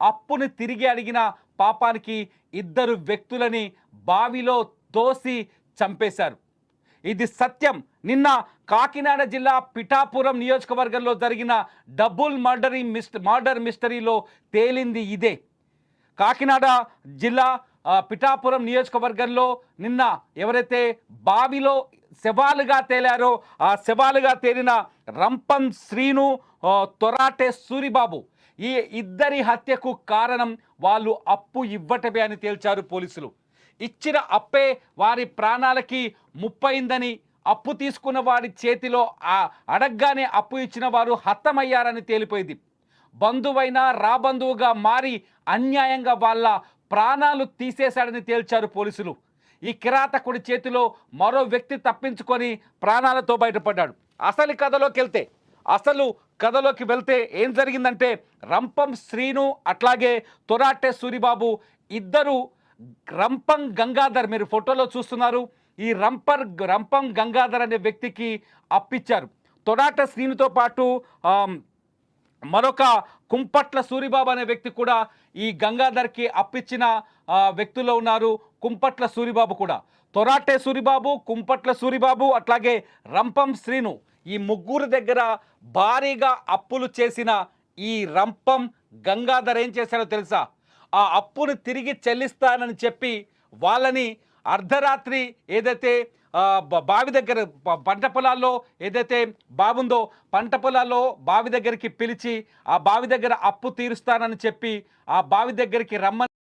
అప్పుని తిరిగి అడిగిన పాపానికి ఇద్దరు వ్యక్తులని బావిలో తోసి చంపేశారు. ఇది సత్యం. నిన్న కాకినాడ జిల్లా పిఠాపురం నియోజకవర్గంలో జరిగిన డబుల్ మర్డరీ మిస్ మర్డర్ మిస్టరీలో తేలింది ఇదే. కాకినాడ జిల్లా పిఠాపురం నియోజకవర్గంలో నిన్న ఎవరైతే బావిలో శవాలుగా తేలారో ఆ శవాలుగా తేలిన రంపం శ్రీను తొరాటే సూరిబాబు ఈ ఇద్దరి హత్యకు కారణం వాళ్ళు అప్పు ఇవ్వటమే అని తేల్చారు పోలీసులు. ఇచ్చిన అప్పే వారి ప్రాణాలకి ముప్పైందని అప్పు తీసుకున్న వారి చేతిలో ఆ అడగ్గానే అప్పు ఇచ్చిన వారు హతమయ్యారని తేలిపోయింది. బంధువైనా రాబంధువుగా మారి అన్యాయంగా వాళ్ళ ప్రాణాలు తీసేశాడని తేల్చారు పోలీసులు. ఈ కిరాతకుడి చేతిలో మరో వ్యక్తి తప్పించుకొని ప్రాణాలతో బయటపడ్డాడు. అసలు కథలోకి వెళ్తే అసలు కథలోకి వెళ్తే ఏం జరిగిందంటే రంపం శ్రీను అట్లాగే తొరాటే సూరిబాబు ఇద్దరు రంపం గంగాధర్ మీరు ఫోటోలో చూస్తున్నారు. ఈ రంపర్ రంపం గంగాధర్ అనే వ్యక్తికి అప్పిచ్చారు. తొడాట శ్రీనుతో పాటు మరొక కుంపట్ల సూరిబాబు అనే వ్యక్తి కూడా ఈ గంగాధర్కి అప్పిచ్చిన వ్యక్తుల్లో ఉన్నారు కుంపట్ల సూరిబాబు కూడా. తొరాటే సూరిబాబు కుంపట్ల సూరిబాబు అట్లాగే రంపం శ్రీను. ఈ ముగ్గురు దగ్గర భారీగా అప్పులు చేసిన ఈ రంపం గంగాధర్ ఏం చేశాడో తెలుసా? ఆ అప్పును తిరిగి చెల్లిస్తానని చెప్పి వాళ్ళని అర్ధరాత్రి ఏదైతే బావి దగ్గర పంట పొలాల్లో ఏదైతే బాగుందో పంట పొలాల్లో బావి దగ్గరికి పిలిచి ఆ బావి దగ్గర అప్పు తీరుస్తానని చెప్పి ఆ బావి దగ్గరికి రమ్మని